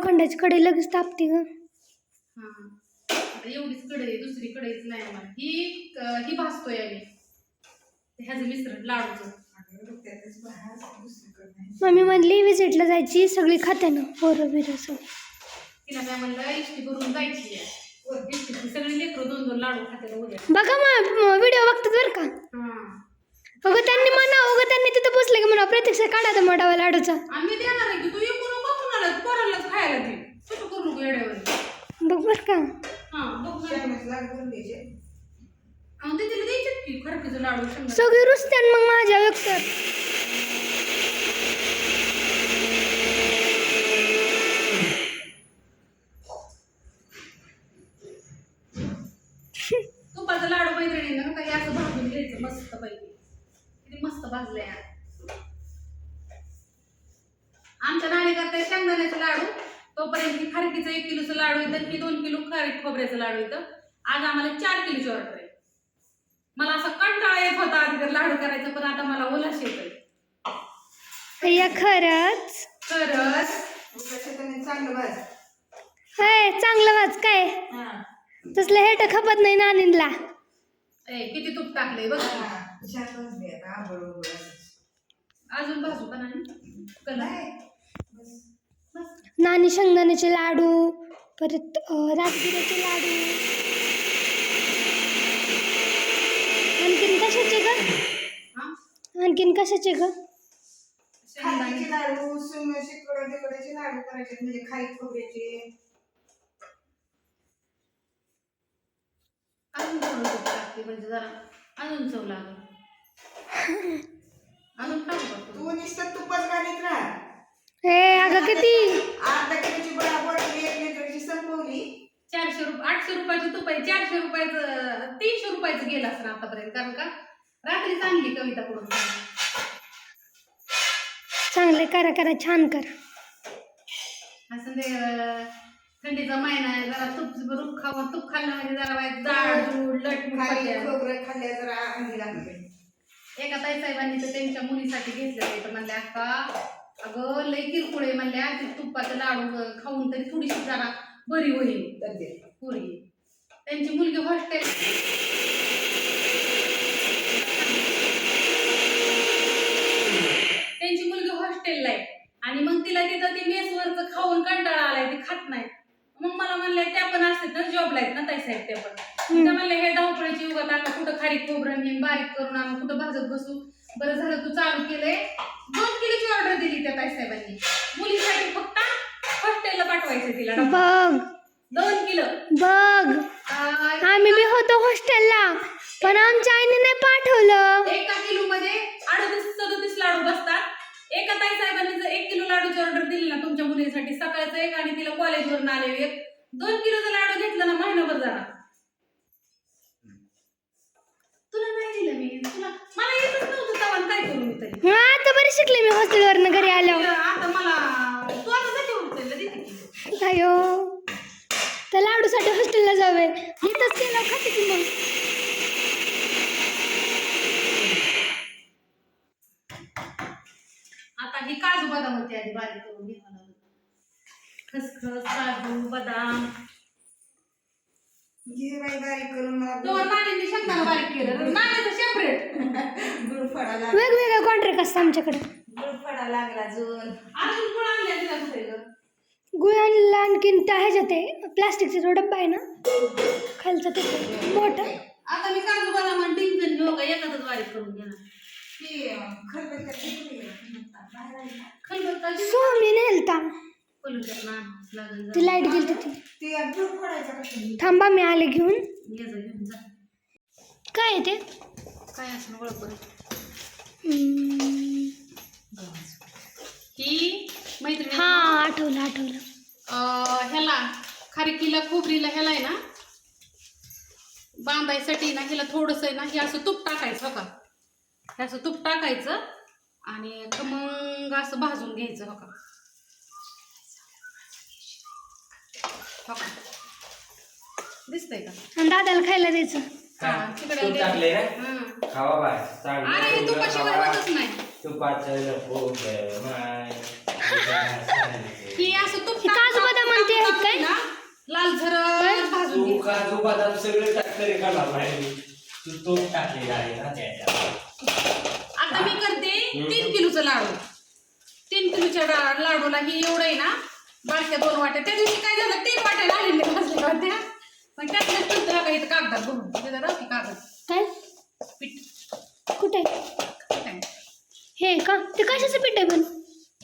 लोखंडाची कढई लगेच तापते ग. हा. एवढीच कढई दुसरी कढईच नाही आम्हाला ही अं, ही आम्ही. ते ह्याचं मिश्रण लाडूचं. मम्मी म्हणली विजिटला जायची सगळी खात्यानं पोरं बिरं सगळी तिला काय म्हणलं इष्टी भरून जायची आहे. इष्टीची सगळी लेकरं दोन दोन लाडू खात्याला उद्या. बघा मग व्हिडिओ बघतात बरं का? हा. अगं त्यांनी म्हणा अगं त्यांनी तिथं बसले की म्हणा? प्रत्यक्ष काढा त्या मोठावा लाडूचा. आम्ही देणार आहे की तू एकूण पोरालाच खायला दे तसं करू नको येड्यावर? बघ बरं का. हा बघ अहो ते तिला द्यायचे की खरकीचं लाडू शंभर सगळी रुसत्यान मग माझ्या व्यक्त तुपाचं लाडू मैत्रिणीनं काही असं भाजून घ्यायचं मस्त पैकी. किती मस्त भाजलंय आज. आमच्या नाणी करताय शेंगदाण्याचं लाडू. तोपर्यंत ही खारकीचं एक किलोचं लाडू येतं ही दोन किलो खारीक खोबऱ्याचं लाडू येतं. आज आम्हाला चार किलोची ऑर्डर आहे. मला असं कंटाळा येत होता आधी तर लाडू करायचं पण आता मला येतोय. या खरंच? खरंच. चांगलं भाज हाय चांगलं वाच काय? तसलं हेट खपत नाही नानींला. ए किती तूप टाकलंय बघ. छान भाजली आता आंबळ उंबळ अजून भाजू का नाही कलर? नानी शेंगदाण्याचे लाडू परत राजगिऱ्याचे लाडू. आणखीन कशाचे ग? हा आणखीन कशाचे ग? लाडू शिकडं लाडू करायचे म्हणजे खोबऱ्याचे. अजून टाकते म्हणजे जरा अजून चव लागल. अजून? तू नुसतं तुपच घालीत राहा. हे अगं किती? अर्धा किलोची बडा बॉटल एक लिटरची संपवली. चारशे रुपये आठशे रुपयाचं तूप आहे चारशे रुपयाचं तीनशे रुपयाचं गेलं असं आतापर्यंत कारण का? रात्री चांगली कविता कडून चांगले करा करा छान करा. असं ते अं, थंडीचा महिना आहे जरा तूप रूप खावं तूप खाल्लं म्हणजे जरा वाईट जाड जूड खारी पडते. खोबरं खाल्ल्या जरा अंगी लागते एका ताई साहेबांनी तर त्यांच्या मुलीसाठी घेतलं ते तर म्हणल्या अक्का अगं लय किरकोळ आहे म्हणल्या ते तुपाचं लाडू खाऊन तरी थोडीशी जरा बरी होईल. पुरी त्यांची मुलगी हॉस्टेल त्यांची मुलगी हॉस्टेलला आहे आणि मग तिला तिथं ती मेसवरचं खाऊन कंटाळा आलाय ती खात नाही मग मला म्हणले त्या पण असतात ना जॉबला आहेत ना ताई साहेब त्या पण त्या म्हणले हे धावपळीची युगात आता कुठं खारी खोबरं हे बारीक करून आणून कुठं भाजत बसू बरं झालं तू चालू केलंय दोन किलोची ऑर्डर दिली त्या ताई साहेबांनी मुलीसाठी फक्त हॉस्टेलला पाठवायचं तिला डबा. बघ दोन किलो बघ आ, आम्ही बी होतो हॉस्टेलला पण नाही पाठवलं. एका किलो मध्ये अडतीस सदतीस लाडू बसतात. एका ताई साहेबांनी जर एक किलो लाडूची ऑर्डर दिली ना तुमच्या मुलीसाठी सकाळचं एक आणि तिला कॉलेजवरून आले एक. दोन किलोचं लाडू घेतलं ना महिनाभर जाणार तुला नाही दिलं मी. तुला मला येतच नव्हतं तेव्हा काय करू मी तरी? हा, आता बरी शिकले मी हॉस्टेलवरनं घरी आल्यावर. आता मला तू आता उठलेलं देते की अयो त्या लाडूसाठी हॉस्टेलला जावे. इथंच केलं खाते की मग? आता ही काजू बदाम होते आधी बारीक करून घ्यावं लागलं खसखस काजू बदाम. घे बाई बारीक करून मला दोन नाण्यांनी शेंगदाणा बारीक केलं नाण्याचं सेपरेट गुळ फडा लागला. वेगवेगळं कॉन्ट्रॅक्ट असतं आमच्याकडे. गुळ फडा लागला अजून. अजून कोण आणले तिला कुठे ग? गुळ आणला आणखीन त्या ह्याच्यात आहे प्लास्टिकचा जो डब्बा आहे ना खालचा ते मोठा. आता मी काजू बदाम आणि डिंक लोक एकाच बारीक करून घेणार. ती खरबत्त्यात घेऊन ये. बाहेर आली ना. खलबत्ताची सोमनी नेलता. ती लाइट गेली ती? थांबा मी आले घेऊन. काय आहे ते? काय असं ही मैत्रिणी. हा आठवलं आठवलं. अं, ह्याला खारकीला खोबरीला ह्याला आहे ना? बांधायसाठी ना ह्याला थोडंसं आहे ना हे असं तूप टाकायचं हो का? असं तूप टाकायचं आणि खमंग असं भाजून घ्यायचं हो का का दिसतंय का? आणि दादाला खायला द्यायचं. हा, तिकडे तूप ना? हं. खावा बाय. अरे हे नाही. तुपाचं खोबरं माय ही असं तूप हे काजू टाक- लाल झरत भाजून तू घे काजू बदाम सगळं खाणार नाही तू तो टाकलेला आहे ना त्याच्यात. आता मी करते. तीन किलोचं लाडू. तीन किलोच्या लाडूला ही एवढं आहे ना बारक्या दोन वाट्या. त्या दिवशी काय झालं तीन वाट्या होत्या. पण त्यातल्या बघा इथं कागदात भरून तिथं राहते कागद. काय? पीठ. कुठे? काय? हे का? ते कशाचं पीठ आहे पण?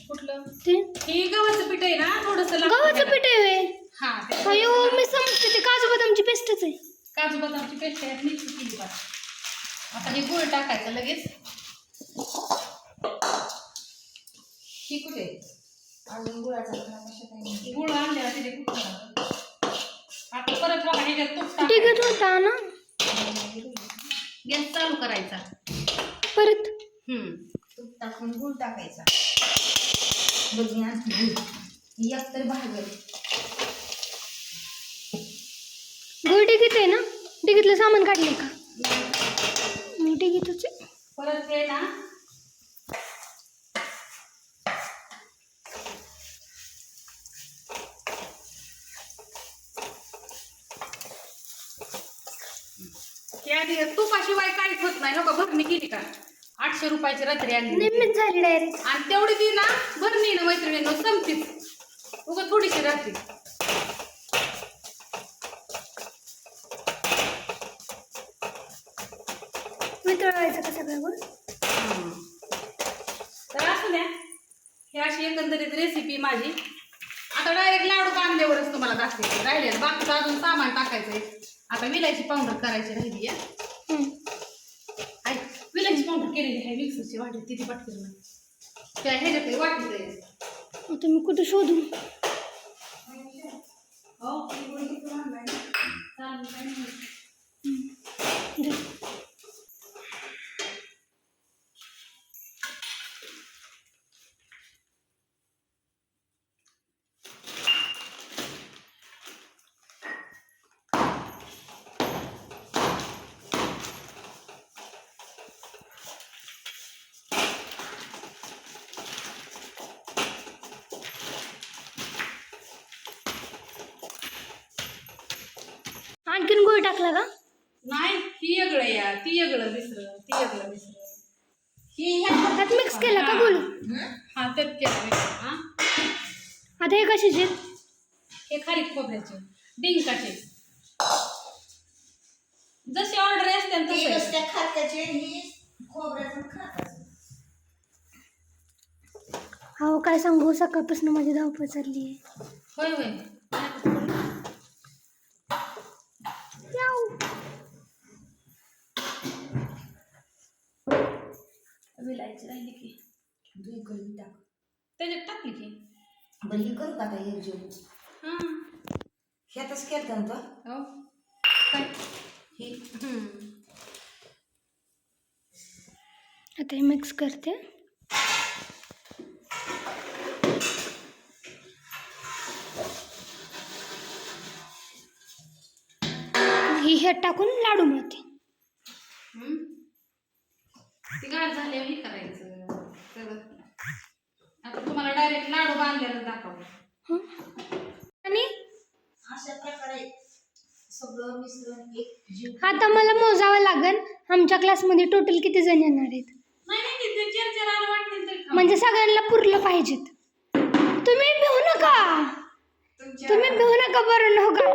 कुठलं? ते? हे गव्हाचं पीठ आहे ना थोडस गव्हाचं पीठ आहे. हा अयो मी समजते ते काजू बदामची पेस्टच आहे. काजू बदामची पेस्ट आहे मिक्स केली बा आता हे गुळ टाकायचं लगेच. ही कुठे? अजून गुळाचा? गुळ आणलेला तिथे कुठं? आता परत बघा ह्याच्यात तूप ठीक टाकायचं. होता ना? गॅस चालू करायचा. परत? हम्म. तूप टाकून गुळ टाकायचा. बघी आणखी गुळ एक तर भागल गुळ डिगीत आहे ना? डिगीतलं सामान काढले का? मी डिगीतच आहे. परत हे ना हे तुपाशिवाय काहीच होत नाही हो का भरणी केली का? आठशे रुपयाची रात्री आणली निम्मीच झाली डायरेक्ट. आणि तेवढी ती ना भरणी ना मैत्रिणीनं संपतीच उगा थोडीशी राहते तर असू द्या. ही अशी एकंदरीत रेसिपी माझी. आता डायरेक्ट लाडू कांद्यावरच तुम्हाला दाखवायचे. राहिले बाकीचं अजून सामान टाकायचंय. आता विलायची पावडर करायची राहिली आहे. विलायची पावडर केलेली आहे. मिक्सरची वाटी तिथे पटकन नाही. त्या ह्याच्यात आहे. आता मी कुठं शोधू हो टाकला का नाही ती वेगळं या ती वेगळं दुसरं ती वेगळं ही ह्या त्यात मिक्स केला का गुळ हा त्यात केलं मी. हा. आता हे कशाचे? हे खारीक खोबऱ्याचे डिंकाचे. जशी ऑर्डर असते ना तसं. रस्त्या खात्याची ही खोबऱ्याचं हो काय सांगू? सकाळपासून माझी धावपळ चालली आहे होय होय. विलायची राहिली की. दुई कळी टाक. त्याच्यात टाकली की. बरं ही करू का आता हे जेवण? हा ह्यातच केलं ना तो हो. काय? ही. आता हे मिक्स करते. ही ह्यात टाकून लाडू मिळते. ती गाठ झाल्यावर हे करायचं. तर आता तुम्हाला डायरेक्ट लाडू बांधलेलं दाखवलं आणि? अशा प्रकारे सगळं मिश्रण एक जीव आता मला मोजावं लागेल आमच्या क्लासमध्ये टोटल किती जण येणार आहेत? नाही नाही ते चार चार आलं वाटतील तरी खाऊ. म्हणजे सगळ्यांना पुरलं पाहिजेत. तुम्ही भिवू नका. तुमच्या तुम्ही भिवू नका बरं नका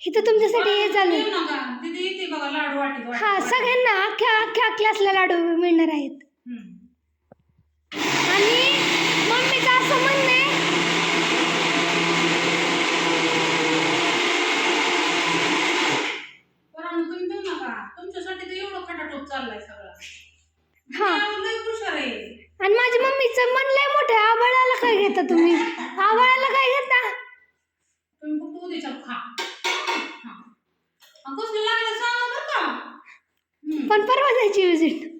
इथं तुमच्यासाठी हे. येऊ नका तिथे येते बघा लाडू वाटीत वाटीत, हा. सगळ्यांना अख्ख्या अख्ख्या क्लासला लाडू मिळणार आहेत हम्म. आणि मम्मीचं असं म्हणणं आहे पोरांनो, तुम्ही देऊ नका तुमच्यासाठी तर एवढं खटाटोप चाललाय सगळं हा मी लय हुशार आहे आणि माझ्या मम्मीचं मन लय मोठं आहे आबाळाला काय घेता तुम्ही आबाळाला काय घेता तुम्ही फक्त उद्याच्या खा हा आणि कसलं लागलं सांगा बरं का हम्म. पण परवा जायची विजिट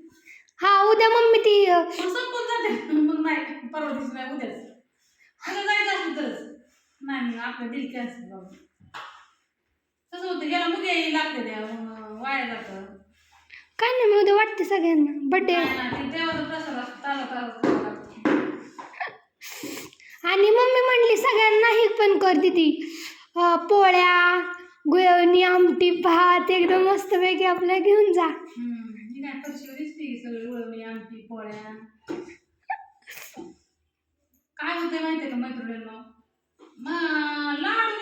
हा उद्या मम्मी ती अ, मग संपून जाते मग नाही परवा दिवशी नाही उद्याच उद्या जायचं असलं तरच नाही मग आपलं दिल कॅन्सल बाबा कसं होतं गेला मग यायला लागते मग वाया जातं. काय नाही मी उद्या वाटते सगळ्यांना. बड्डे नाही ना ते देवाचा प्रसाद असतो ताजा ताजा खावं लागतं. आणि मम्मी म्हणली सगळ्यांना हे पण कर दिदी अं, पोळ्या गुळवणी आमटी भात एकदम मस्तपैकी आपल्या घेऊन जा. हम्म. ही काय फरशीवर दिसते की सगळी उळवणी आमटी पोळ्या. काय होतंय माहितीये का मैत्रिणींनो? लाडू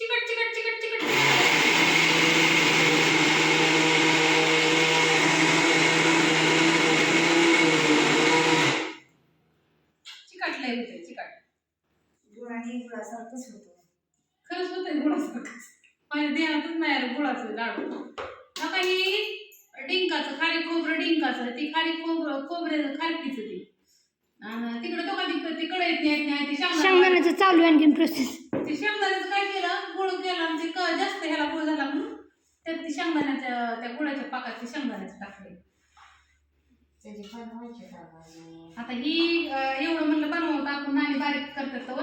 चिकट चिकट चिकट चिकट. चिकट लय होते चिकट. गुळाने गुळासारखंच होतं खरंच होतंय गुळासारखंच. माझ्या देहातच नाही आलं गुळाचं लाडू. आता ही डिंकाचं खारी खोबरं डिंकाचं ती खारी खोबरं खोबऱ्याचं खारकीचं ती. तिकडे तो कधी ते कळत नाही नाही ते शेंगदाणा शेंगदाण्याचं चालू आहे आणखीन प्रोसेस ते शेंगदाण्याचं काय केलं गुळ केला आणि ते क- जास्त ह्याला गुळ झाला म्हणून त्यात ते शेंगदाण्याच्या त्या गुळाच्या पाकात ते शेंगदाण्याचं टाकले. त्याचे बनवायचे टाकायचे. आता ही अं, एवढं म्हणलं बनवत आपण नाणी बारीक करतात तर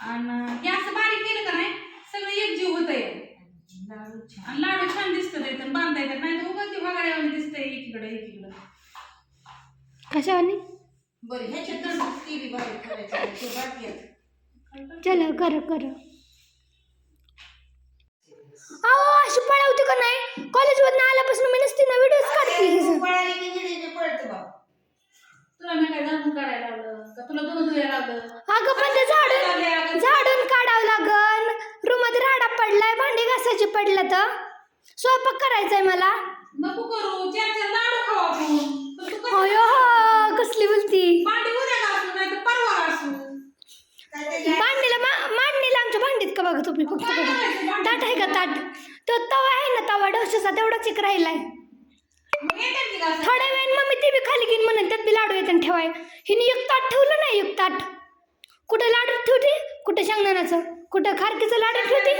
आणि हे असं बारीक केलं का नाही सगळं एकजीव होतंय लाडू छान. आणि लाडू छान दिसतं ते तर बांधता येतात. नाही तर उगाच ते वगाड्यावानी दिसतंय एकीकडे एकीकडे. कशावानी? बरं ह्याच्यात तर बारीक करायचं ते बाकी आहे. चला कर कर. अहो अशी पळवते का नाही? कॉलेजमधून आल्यापासून मी नसते ना व्हिडिओज काढते. पळाली की विहिरीने पळतं बा. तुला. मी काय झाडून काढायला लावलं? का तुला दोन धुया लावलं? अगं पण ते झाडून झाडून काढावं लागन. रूमात राडा पडलाय भांडी घासायची पडलं तर. स्वयंपाक करायचंय मला. नको करू. चार चार लाडू खाऊ आपण. तर तू कसं- अयो हो, कसली बोलती? भांडी उद्या घासू नाही तर परवा घासू काय त्याच्या मांडणीला मा- मांडणीला आमच्या भांडीत का बघा तुम्ही फक्त बघा. ताट आहे का ताट? तो तवा आहे ना तवा डोशाचा तेवढाच एक की घासायला? थोड्या वेळ मग मी ते बी खाली घेईन म्हणून त्यात बी लाडू येतात ठेवाय. हिने एक ताट ठेवलं नाही एक ताट. कुठं लाडू ठेवते? कुठं शेंगदाण्याचं? कुठं खारकीचं लाडू ठेवते?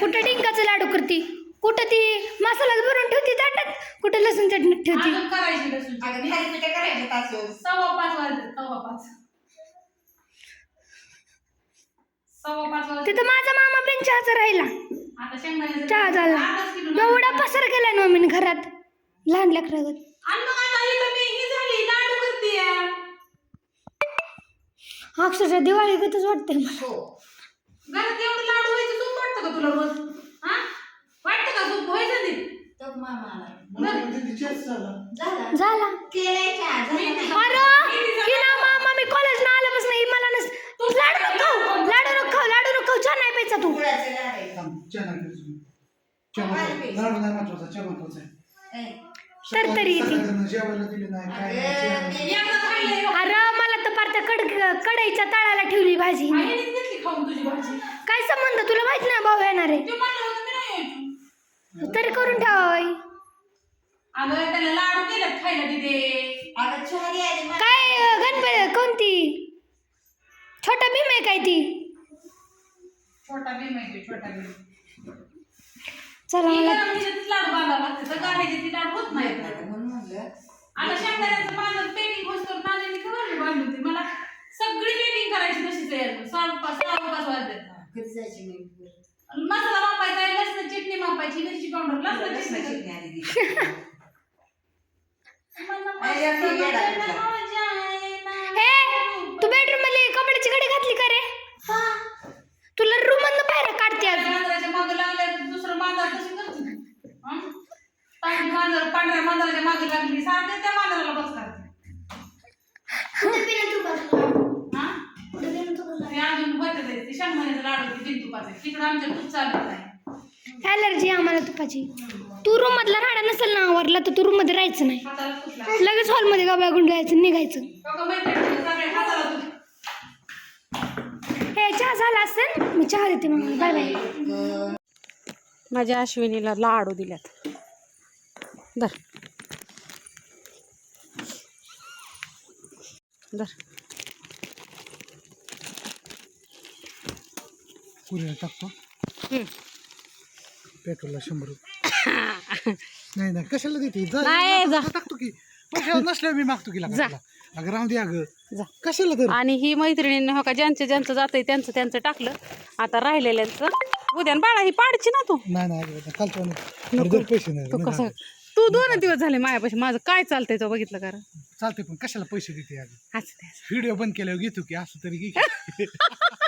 कुठं डिंकाचं लाडू करते? कुठं ती मसाला भरून ठेवते ताटात? कुठं लसूण चटणी. ठेवते अजून करायची लसूणची. अगं थालीपीठं करायचे तासभर. सव्वा पाच तिथं माझा मामा पण चहाचा राहिला. आता शेंगदाण्याचं चहा झाला. किलो एवढा. पसार केलाय ना मम्मीने घरात. लहान लेकरागत. आणि मग आता इथं मी ही झाली लाडू करते. अक्षरशः दिवाळी गतच वाटतंय मला. हो. घरात एवढं लाडू व्हायचं झोप वाटतं का तुला रोज? हा? वाटतं का झोप व्हायचं नाही तर मामा आला. बरं. झाला. झाला. केलंय चहा, झाला. नाही. अरे हिला मामा मी कॉलेजला आल्यापासून ही मला नस तू लाडू नको खाऊ लाडू नको खाऊ लाडू नको खाऊ छान नाही प्यायचा तू गुळाचे लाडू आहे. काय? तर तरी येते जेवायला दिली नाही काय नाही अरे मला तर पार त्या कड कढईच्या तळाला ठेवली भाजी आईने घेतली खाऊन तुझी भाजी. काय संबंध? तुला माहीत नाही भाऊ येणार आहे. ते म्हणलं होतं मी नाही यायचो तरी करून ठेवा अगं त्याला लाडू केलं खायला तिथे. अगं चहा द्यायला मला- काय गणपती कोणती? छोटा भीम आहे काय ती? छोटा भीम आहे तो, छोटा भीम. चला मला लाडू बांधावं लागतं. तर गाण्याचे ती लाडू होत नाहीत म्हणून म्हणलं. आता शेंगदाण्याचं माझं पेकिंग वस्तू माझ्याने खबर बांधली होती. मला सगळी पेकिंग करायची तशीच आहे अजून. सहा पाच सहा पाच वाजले. कधी जायची मी मसाला मापायचा आहे लसण चटणी मापायची मिरची पावडर लसण चटणी. चटणी आधी दिली. तुपाची तू रूम मधला राहणार नसेल ना आवरला तर तू रूममध्ये राहायचं नाही. लगेच हॉलमध्ये गबळा गुंडायचं निघायचं. हे चहा झाला असेल? मी चहा देते मग बाय बाय माझ्या अश्विनीला लाडू दिल्यात. धर. धर. टाकतो. हम्म. पेट्रोलला शंभर रुपये. नाही नाही कशाला देते? जा- नाही, जा. टाकतो की. नसल्यावर मी मागतो की जा. अगं राहू दे अगं. जा. कशाला तर? आणि ही मैत्रिणींनी हो का ज्यांचं ज्यांचं जातंय त्यांचं त्यांचं टाकलं. आता राहिलेल्यांचं. उद्या न बाळा ही पाडची ना तू. नाही नाही अगं कालच्या अर्धे पैसे नाही तू कसं नाही. तू दोन दिवस झाले मायापाशी. माझं काय चालतंय तो बघितलं का चालते पण कशाला पैसे देते अगं? व्हिडिओ बंद केल्यावर घेतो की असं तरी घे की.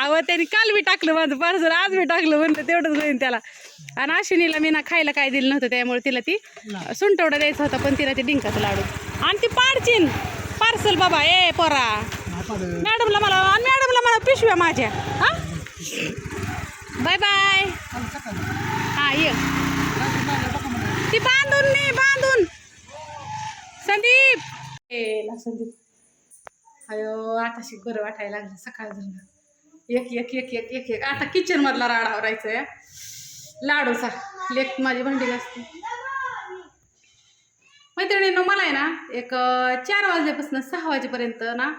अहो त्यांनी काल मी टाकलं माझं पार्सल आज मी टाकलं म्हणलं तेवढंच होईन त्याला. आणि अश्विनीला मी ना खायला काय दिलं नव्हतं त्यामुळे तिला ती सुंटवडा द्यायचा होता पण तिला ते डिंकाचं लाडू. आणि ती पाडचीन. पार्सल बाबा ए पोरा. मॅडमला मला आणि मॅडमला मला पिशव्या माझ्या. हा? Bye bye. हा ये. ती बांधून नाही बांधून. संदीप. ए संदीप. अयो आता बरं वाटायला लागलं सकाळ झालं. एक एक एक एक एक एक. आता किचन मधला राडा आवरायचा आहे लाडूचा लेक माझी भांडी असते मैत्रिणीनं मला आहे ना एक चार वाजल्यापासून सहा वाजेपर्यंत ना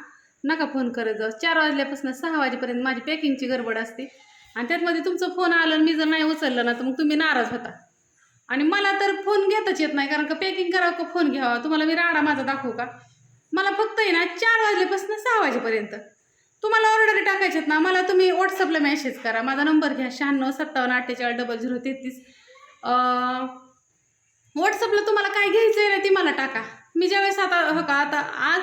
नका फोन करत जाऊ. चार वाजल्यापासून सहा वाजेपर्यंत माझी पॅकिंगची गडबड असते. आणि त्यातमध्ये तुमचं फोन आलं आणि मी जर नाही उचललं ना तर मग तुम्ही नाराज होता. आणि मला तर फोन घेताच येत नाही कारण का पॅकिंग करावं का फोन घ्यावा? तुम्हाला मी राडा माझा दाखवू का? मला फक्त आहे ना चार वाजल्यापासून सहा वाजेपर्यंत. तुम्हाला ऑर्डर टाकायच्यात ना. मला तुम्ही व्हॉट्सअपला मेसेज करा. माझा नंबर घ्या. शहाण्णव सत्तावन्न अठ्ठेचाळीस डबल झिरो तेहतीस. व्हॉट्सअपला तुम्हाला काय घ्यायचं आहे ना ती मला टाका. मी ज्यावेळेस आता हो का आता आज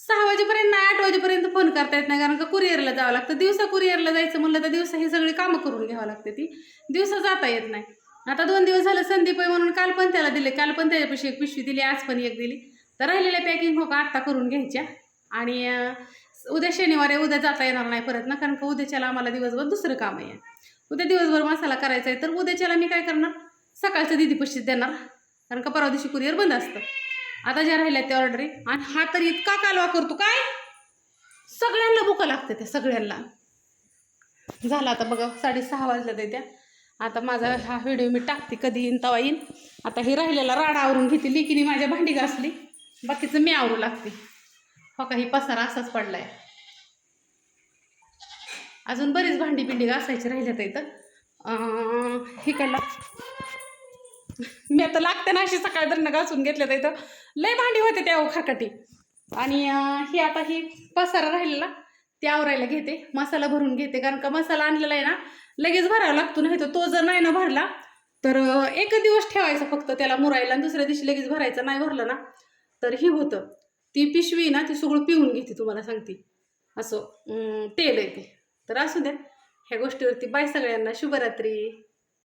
सहा वाजेपर्यंत नाही आठ वाजेपर्यंत फोन करता येत नाही कारण का कुरिअरला जावं लागतं. दिवसा कुरिअरला जायचं म्हणलं तर दिवसा ही सगळी कामं करून घ्यावं लागते ती. दिवसा जाता येत नाही. आता दोन दिवस झालं संदीप आहे म्हणून काल पण त्याला दिले. काल पण त्याच्यापाशी एक पिशवी दिली आज पण एक दिली. तर राहिलेल्या पॅकिंग हो का आत्ता करून घ्यायच्या. आणि उद्या शनिवार आहे उद्या जाता येणार नाही परत ना कारण का उद्याच्याला आम्हाला दिवसभर दुसरं काम आहे. उद्या दिवसभर मसाला करायचा आहे तर उद्याच्याला मी काय करणार? सकाळचं दिदी पशीच देणार. कारण का परवा दिवशी कुरिअर बंद असतं. आता ज्या राहिल्या त्या ऑर्डरी आणि हा तर इतका कालवा करतो काय? सगळ्यांना बुकं लागते त्या सगळ्यांना. झालं आता बघा साडेसहा वाजल्या ते त्या. आता माझा हा व्हिडिओ मी टाकते कधी येईन तवा येईन. आता हे राहिलेला राडा आवरून घेते लेकीने माझ्या भांडी घासली. बाकीचं मी आवरू लागते. हो का? ही पसारा असाच पडलाय. अजून बरीच भांडी पिंडी घासायची राहिल्यात इथं. अं, ही काय मी आता लागते ना अशी सकाळ धरणं घासून घेतल्या तर इथं. लय भांडी होते त्या हो खरकटी आणि ही आता ही पसारा राहिलेला ते आवरायला घेते. मसाला भरून घेते. कारण का मसाला आणलेला आहे ना लगेच भरावा लागतो नाही तर तो जर नाही ना भरला तर एक दिवस ठेवायचा फक्त त्याला मुरायला आणि दुसऱ्या दिवशी लगेच भरायचं नाही भरलं ना तर ही होतं. ती पिशवी ना ती सगळं पिऊन घेते तुम्हाला सांगते. असं तेल आहे ते. तर असू द्या ह्या गोष्टीवरती बाय सगळ्यांना. शुभरात्री.